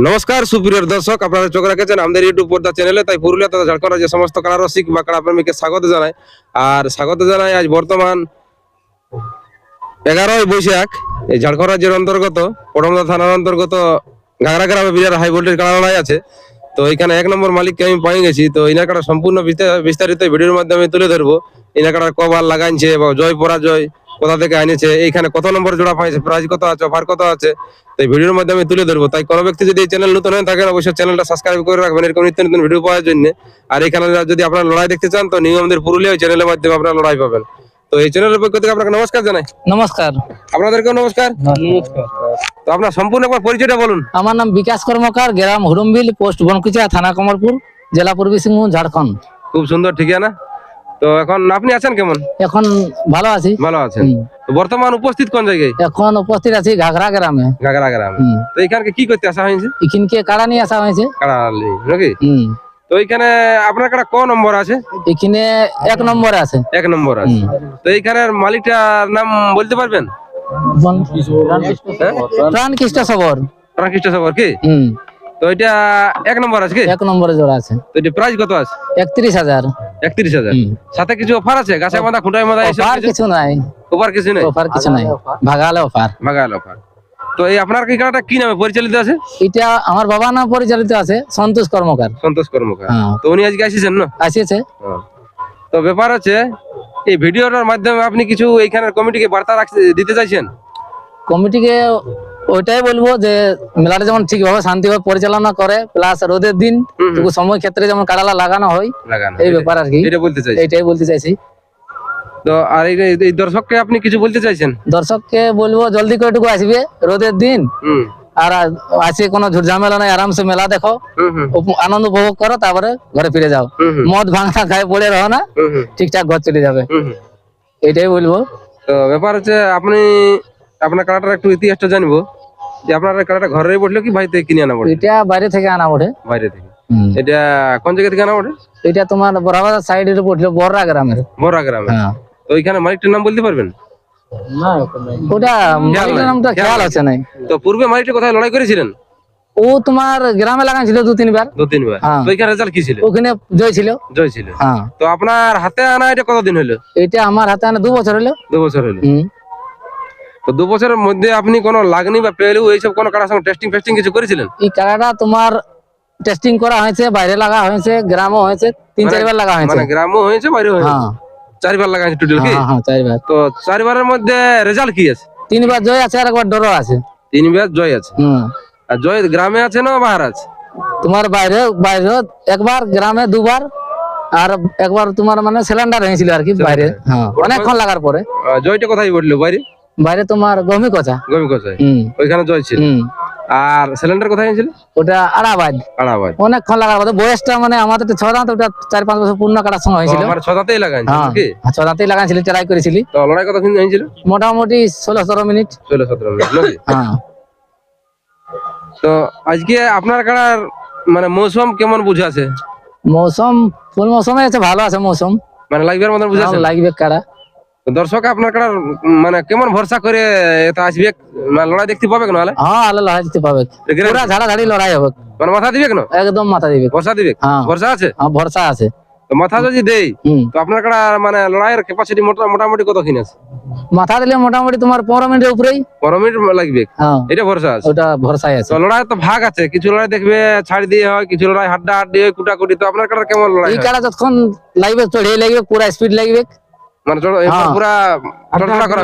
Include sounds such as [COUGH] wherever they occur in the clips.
নমস্কার, সুপ্রিয় দর্শক, আপনারা চোখ রাখেছেন আমাদের ইউটিউব পর্দা চ্যানেলে। তাই পুরুলিয়া তথা ঝাড়খণ্ড যে সমস্ত কারা রসিক বা কারা প্রেমীকে স্বাগত জানাই। আর স্বাগত জানাই আজ বর্তমান এগারোই বৈশাখ। এই ঝাড়খণ্ড রাজ্যের অন্তর্গত, পটমদা থানার অন্তর্গত ঘাগরা গ্রামে বিরাট হাই ভোল্টেজ কারা লড়াই আছে। তো এখানে এক নম্বর মালিককে আমি পাই গেছি। তো ইনার কাটা সম্পূর্ণ বিস্তার- বিস্তারিত ভিডিওর মাধ্যমে তুলে ধরবো। ইনার কাটা কবার লাগাইছে বা জয় পরাজয় কোথা থেকে আনিছে এইখানে কত নম্বর জোড়া পাইছে প্রাইজ কত আছে অফার কত আছে তো ভিডিওর মাধ্যমে তুলে ধরবো। তাই কোনো ব্যক্তি যদি এই চ্যানেল নতুন হয়ে থাকেন অবশ্যই চ্যানেলটা সাবস্ক্রাইব করে রাখবেন এরকম নিত্য নতুন ভিডিও পাওয়ার জন্য। আর এখানে যদি আপনারা লড়াই দেখতে চান তো নিউ আমাদের পুরুলিয়া চ্যানেলের মাধ্যমে আপনারা লড়াই পাবেন। তো এই চ্যানেলের পক্ষ থেকে আপনাকে নমস্কার জানাই। নমস্কার। আপনাদেরকেও নমস্কার। নমস্কার। তো আপনার সম্পূর্ণ একবার পরিচয়টা বলুন। আমার নাম বিকাশ কর্মকার গ্রাম হুড়ুমবিল পোস্ট বনকুচা থানা কমলপুর জেলা পূর্বী সিংভূম ঝাড়খণ্ড। খুব সুন্দর ঠিকানা। তো এখন আপনি আছেন কেমন? এখন ভালো আছি। ভালো আছেন। বর্তমান উপস্থিত কোন জায়গায়? এখন উপস্থিত আছি ঘাগরা গ্রামে। গাগরা গ্রামে। তো এখানকে কি করতে আসা হয়েছে? এখানকে কাড়া নিয়ে আসা হয়েছে। কাড়ালি নাকি? তো এখানে আপনার কাটা ক নম্বর আছে? এখানে এক নম্বরে আছে। এক নম্বর আছে। তো এইখানের মালিকটার নাম বলতে পারবেন? বন- সবর। রামকৃষ্ণ সবর কি। তো এটা এক নম্বর আছে কি? এক নম্বরে জোড়া আছে। তো এটা প্রাইস কত আছে? একত্রিশ হাজার। একত্রিশ হাজার। সাথে কিছু অফার আছে? গাছে বাঁধা খুঁটায় বাঁধা অফার কিছু? নাই। অফার কিছু নেই? অফার কিছু নাই। ভাগালে অফার। বাগাল অফার। তো এই আপনার কি কাটা কি নামে পরিচালিত আছে? এটা আমার বাবার নাম পরিচালিত আছে সন্তোষ কর্মকার। সন্তোষ কর্মকার। হ্যাঁ। তো উনি আজকে আসিছেন না? আসিছে হ্যাঁ। তো ব্যাপার হচ্ছে এই ভিডিওটার মাধ্যমে আপনি কিছু এইখানের কমিটিকে বার্তা রাখতে দিতে চাইছেন? কমিটিকে ওইটাই বলব যে মেলাটা যেমন ঠিকভাবে শান্তিভাবে পরিচালনা করে প্লাস রোদের দিন সময় ক্ষেত্রে যেমন কাড়ালা লাগানো হয় এই ব্যাপার আর কি। এটা বলতে চাইছি। এইটাই বলতে চাইছি। তো আর এই দর্শককে আপনি কিছু বলতে চাইছেন? দর্শককে বলব জলদি করে টুকু আসবে রোদের দিন। আর আছে কোনো ঝামেলা নাই আরামসে মেলা দেখো। আনন্দ উপভোগ করো তারপরে ঘরে ফিরে যাও। মদ ভাঙা খায় পড়ে রहो না ঠিকঠাক ঘর চলে যাবে। হুম। বলব। তো ব্যাপার হচ্ছে আপনি আপনার কাড়াটার একটু ইতিহাসটা জানব। আপনার এই ঘরে পড়ল কি বাড়িতে কিনে আনা পড়ে এটা বাইরে থেকে আনা ওঠে বাইরে থেকে। এটা কোন জায়গা থেকে আনা পড়ে এটা তোমার বরাবর সাইডের পড়ল বড়রা গ্রামের। বড়া গ্রামে হ্যাঁ। তো ওইখানে মালিকটার নাম বলতে পারবেন? ওটা মালিকের নামটা খেয়াল আছে নাই। তো পূর্বে মালিকটা কোথায় লড়াই করেছিলেন? ও তোমার গ্রামে লাগাইছিল দু তিনবার। দু তিনবার। হ্যাঁ। তো রেজাল্ট কি ছিল? ওখানে জয় ছিল। জয় ছিল। হ্যাঁ। তো আপনার হাতে আনা এটা কতদিন হলো? এটা আমার হাতে আনা দু বছর হলো। দু বছর হলো। হুম। তো দু বছরের মধ্যে আপনি কোনো লাগনি বা পেলু এইসব কোনো কারার সঙ্গে টেস্টিং ফেস্টিং কিছু করেছিলেন? এই কাড়াটা তোমার টেস্টিং করা হয়েছে বাইরে লাগা হয়েছে গ্রামও হয়েছে তিন মানে- চারবার লাগা হয়েছে। মানে গ্রামও হয়েছে বাইরেও হয়েছে? হ্যাঁ। চারবার লাগাইছে টোটাল কি? হ্যাঁ হ্যাঁ চারবার। তো চারবারের মধ্যে রেজাল্ট কি আছে? তিনবার জয় আছে আর একবার ডর আছে। তিনবার জয় আছে? হুম। আর জয় গ্রামে আছে না বাহার আছে? তোমার বাইরে বাইরে একবার গ্রামে দুবার আর একবার তোমার মানে সিলিন্ডার হয়েছিল আর কি বাইরে। হ্যাঁ অনেকক্ষণ লাগার পরে। জয়টা কোথায় বলল বাইরে? বাইরে তোমার গমি কথা। গমি কথা ওইখানে জয় ছিল? আর সিলিন্ডার কোথায় হয়েছিল ওটা আড়াবাদ আড়াবাদ অনেকক্ষণ লাগার পরে বয়সটা মানে আমাদের তো ছ দাঁত ওটা চার পাঁচ বছর পূর্ণ কাটার সময় হয়েছিল। আমার ছদাতেই লাগাইছে হ্যাঁ। কি ছ দাঁতেই লাগাইছিলি ট্রাই করেছিলি। তো লড়াই কতক্ষণ হয়েছিল? মোটামুটি ষোলো সতেরো মিনিট। ষোলো সতেরো মিনিট নাকি? [LAUGHS] হ্যাঁ। তো আজকে আপনার কাড়ার মানে মৌসুম কেমন বুঝে বুঝাছে মৌসুম ফুল মৌসুমে আছে ভালো আছে মৌসুম। মানে লাগবার মতন বুঝাছে ভালো লাগবে কাড়া দর্শক আপনার মানে কেমন ভরসা করে এটা আসবে? মানে লড়াই দেখতে পাবে কেন নাহলে হ্যাঁ আলো লড়াই দিতে পাবে। পুরা ঝাড়াঝাড়ি লড়াই হবে। মানে মাথা দিবে কেন? একদম মাথা দিবে। ভরসা দিবে? হ্যাঁ। ভরসা আছে? হ্যাঁ ভরসা আছে। তো মাথা যদি দেই তো আপনার কাড়া মানে লড়াইয়ের ক্যাপাসিটি মোটামুটি কত কিনে আছে? মাথা দিলে মোটামুটি তোমার পনেরো মিনিটের উপরেই। পনেরো মিনিট লাগবে? হ্যাঁ। এটা ভরসা আছে? ওটা ভরসাই আছে। লড়াই তো ভাগ আছে। কিছু লড়াই দেখবে ছাড় দিয়ে হয় কিছু লড়াই হাড্ডা হাড্ডি হয় কুটাকুটি। তো আপনার কাড়ার কেমন লড়াই এই? কাড়া যতক্ষণ লাগবে চড়িয়ে লাগবে পুরা স্পিড লাগবে। মানে। পুরা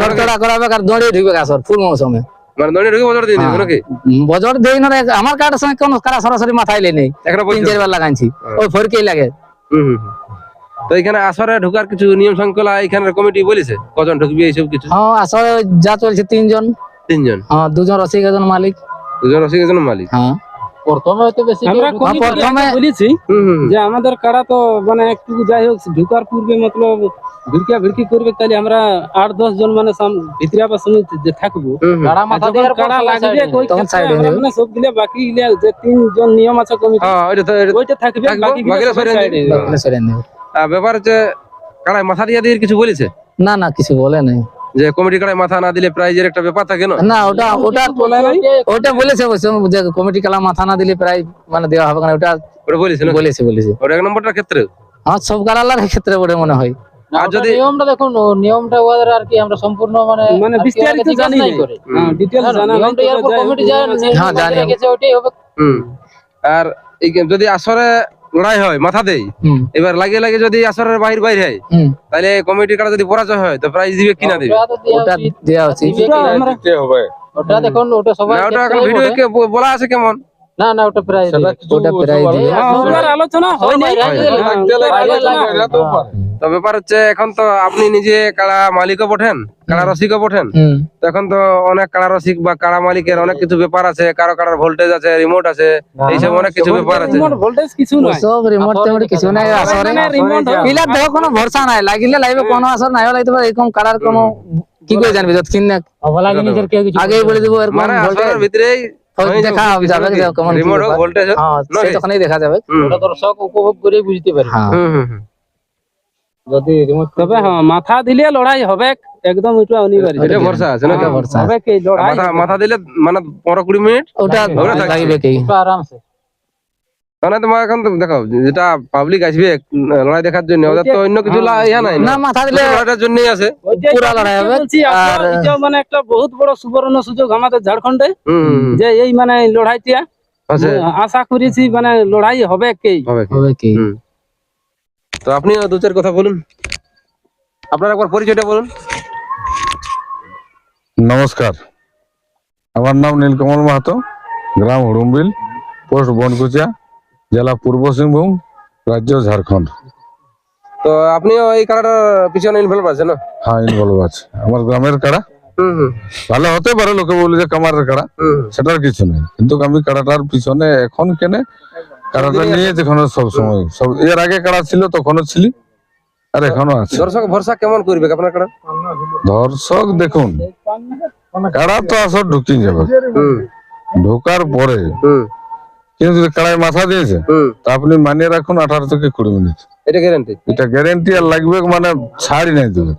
চড়চড়া করা আর দৌড়িয়ে ঢুকবে আসর ফুল মৌসুমে মানে দড়ি ঢুকে বছর দিয়ে দিবে। নাকি বজর দেই না আমার কাটার সঙ্গে কোনো কারা সরাসরি মাথায় লে নেই এখনও তিন চারবার লাগাইছি। ওই ফরকেই লাগে হুম, হুম, হুম। তো এখানে আসরে ঢোকার কিছু নিয়ম শৃঙ্খলা এখানের কমিটি বলেছে কজন ঢুকবে এইসব কিছু হ্যাঁ আসলে যা চলছে তিনজন তিনজন হ্যাঁ দুজন রসিক একজন মালিক দুজন রসিক একজন মালিক হ্যাঁ প্রথমে হয়তো বেশি আমরা প্রথমে বলেছি। যে আমাদের কাড়া তো মানে একটু যাই হোক ঢুকার পূর্বে মতলব ভিড়কা ভিড়কি করবে তাহলে আমরা আট দশ জন মানে ভিতরে আবার সঙ্গে যে থাকব। কাড়া লাগবে মানে সব দিলে বাকি গিলে যে তিনজন নিয়ম আছে কমিটি হ্যাঁ, ওইটা থাকবে ব্যাপার হচ্ছে কাড়াই মাথা দিয়ে দিয়ে কিছু বলেছে? না না কিছু বলে নাই। যে কমিটি কাড়ায় মাথা না দিলে প্রাইজের একটা ব্যাপার থাকে না? না ওটা ওটা ওটা বলেছে অবশ্য যে কমিটি খেলা মাথা না দিলে প্রায় মানে দেওয়া হবে না ওটা ওটা বলিস না? বলেছে বলেছে। ওটা এক নম্বরটার ক্ষেত্রে? আমার সব কালার ক্ষেত্রে বলে মনে হয়। আর যদি নিয়মটা দেখুন নিয়মটা ওদের আর কি আমরা সম্পূর্ণ মানে মানে আর বিস্তারিত জানি না। করে। হ্যাঁ ডিটেইলস হ্যাঁ, জানা নাই এরপর কমিটি যা হ্যাঁ, জানি। রেখেছে ওটাই হবে। হুম। আর যদি আসরে লড়াই হয় মাথা দেই এবার লাগে লাগে যদি আসরের বাহির বাইরে হয় তাহলে কমিটি কাড়া যদি পরাজয় হয় তো প্রাইজ দিবে কিনা দিবে। ওটা উচিত। ওটা দেখুন ওটা সবাই ওটা বলা আছে কেমন? না না ওটা প্রায় ওটা প্রায় হ্যাঁ, আলোচনা হয় নাই। তো ব্যাপার হচ্ছে এখন তো আপনি নিজে কাড়া মালিকও বটেন কাড়া রসিকও হুম। তো এখন তো অনেক কাড়া রসিক বা কাড়া মালিকের অনেক কিছু ব্যাপার আছে কারও কাড়ার ভোল্টেজ আছে রিমোট আছে এইসব অনেক কিছু ব্যাপার আছে। ভোল্টেজ কিছু নাই। সব রিমোট কিছু নাই আসরে পিলার দেখো কোনো ভরসা নাই লাগিলে লাইবে কোনো আসর নাই লাগতে পারে এরকম কালার কোনো কি করে জানবি যতক্ষণ না আগেই বলে দিব এরকম মানে আসরের ভিতরেই হয়ে দেখা যাবে যাবে কেমন রিমোট ভোল্টেজ হ্যাঁ তখনই দেখা যাবে। দর্শক উপভোগ করে বুঝতে পারে হ্যাঁ হুম হুম হুম। যদি রিমোট তবে হ্যাঁ মাথা দিলে লড়াই হবে। একদম এটা অনিবার্য। এটা ভরসা আছে না এটা ভরসা হবে কি লড়াই মাথা মাথা দিলে মানে পনেরো কুড়ি মিনিট ওটা থাকছে। লাগবে কি? আরামসে। তোমার এখন দেখো যেটা পাবলিক আসবে লড়াই দেখার জন্য ওদের তো অন্য কিছু লা- ইয়া নাই না। মাথা দিলে লড়াইটার জন্যই আছে। পুরা লড়াই হবে। আর- এটা মানে একটা বহুত বড় সুবর্ণ সুযোগ আমাদের ঝাড়খণ্ডে। যে এই মানে লড়াইটা আছে। আশা করেছি মানে লড়াই হবে কি? হবে কি? তো আপনি দু চার কথা বলুন। আপনার একবার পরিচয়টা বলুন। নমস্কার। আমার নাম নীলকমল মাহাতো গ্রাম হুড়ুমবিল পোস্ট বনকুচিয়া জেলা পূর্ব সিংভূম রাজ্য ঝাড়খণ্ড। তো আপনিও এই কারাটার পিছনে ইনভলভ আছে না? হ্যাঁ ইনভলভ আছে। আমার গ্রামের কাড়া। ভালো হতে পারে লোকে বলে যে কামারের কাড়া। সেটার কিছু নেই। কিন্তু আমি কাড়াটার পিছনে এখন কেনে কাড়াটা নিয়ে যেখানে সব সময় সব এর আগে কাড়া ছিল তখনও ছিলি আর এখনও আছে। দর্শক ভরসা কেমন করবে আপনার কারা দর্শক দেখুন কাড়া তো আসর ঢুকিয়ে যাবে। ঢোকার পরে কিন্তু কাড়ায় মাথা দিয়েছে তা আপনি মানিয়ে রাখুন আঠারো থেকে কুড়ি মিনিট। এটা গ্যারান্টি এটা গ্যারেন্টি আর লাগবে মানে ছাড়ই নাই দেবে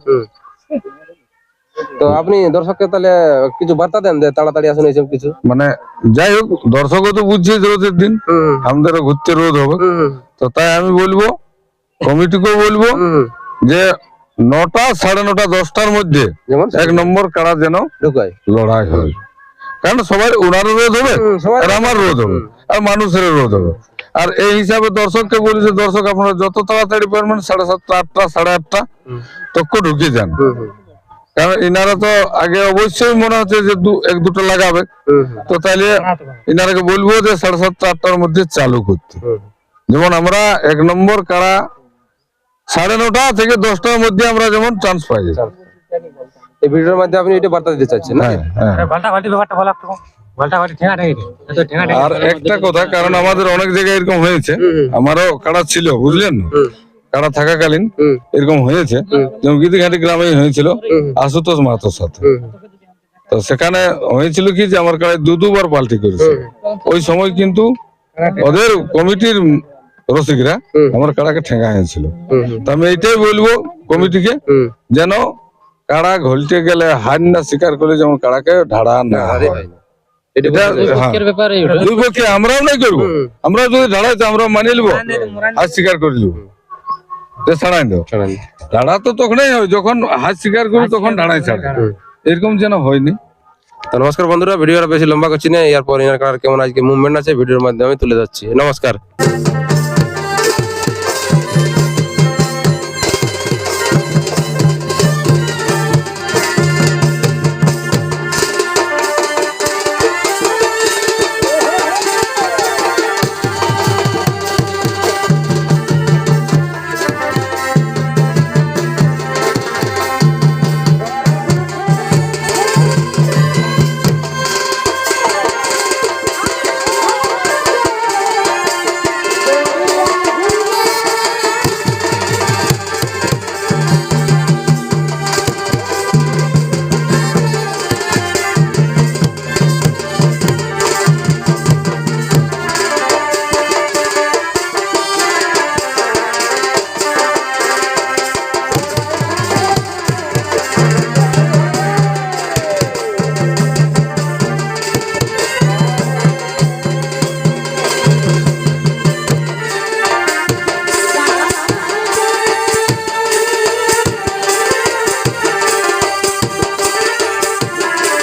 তো আপনি দর্শককে তাহলে কিছু বার্তা দেন যে তাড়াতাড়ি আসুন এইসব কিছু। মানে যাই হোক দর্শকও তো বুঝছে রোদের দিন। হুম। আমাদেরও ঘুরতে রোদ হবে। তো তাই আমি বলব কমিটিকেও বলব যে নটা সাড়ে নটা দশটার মধ্যে যেমন এক নম্বর কাড়া যেন লড়াই হয়। কারণ সবাই ওনারও রোদ হবে আর আমার রোদ হবে। আর মানুষের রোদ হবে। আর এই হিসাবে দর্শককে বলি যে দর্শক আপনারা যত তাড়াতাড়ি পারবেন সাড়ে সাতটা আটটা সাড়ে আটটা হুম। তক্ক ঢুকিয়ে যান কারণ ইনারা তো আগে অবশ্যই মনে হচ্ছে যে দু এক দুটো লাগাবে। তো তাহলে ইনারাকে বলব যে সাড়ে সাতটা আটটার মধ্যে চালু করতে। যেমন আমরা এক নম্বর কারা সাড়ে নটা থেকে দশটার মধ্যে আমরা যেমন চান্স পাই। যাই। এই ভিডিওর মধ্যে আপনি এটা বার্তা দিতে চাচ্ছেন না? হ্যাঁ হ্যাঁ। আর একটা। কথা কারণ আমাদের অনেক জায়গায় এরকম হয়েছে। আমারও কাড়া ছিল বুঝলেন? কাড়া থাকাকালীন এরকম হয়েছে যেমন গীতিঘাটি গ্রামে হয়েছিল আশুতোষ মাহাতোর সাথে। তো সেখানে হয়েছিল কি যে আমার কাড়ায় দু দুবার পাল্টি করেছে। ওই সময় কিন্তু ওদের কমিটির রসিকরা। আমার কাড়াকে ঠেঙ্গা হয়েছিল তো আমি এইটাই বলব কমিটিকে যেন কাড়া ঘলতে গেলে হার না স্বীকার করে যেমন কাড়াকে ঢাড়া না আরে হয়। আমরাও নাই করব। আমরা যদি ঢাড়াই তো আমরা মানিয়ে নেব হাত স্বীকার করে নেব। যে ছাড়াই দেবো ঢাড়া তো তখনই হয় যখন হাত স্বীকার করি তখন ঢাড়াই ছাড়ে এরকম যেন হয়নি। তো নমস্কার বন্ধুরা ভিডিওটা বেশি লম্বা করছি না এরপর কেমন আজকে মুভমেন্ট আছে ভিডিওর মাধ্যমে তুলে যাচ্ছি নমস্কার।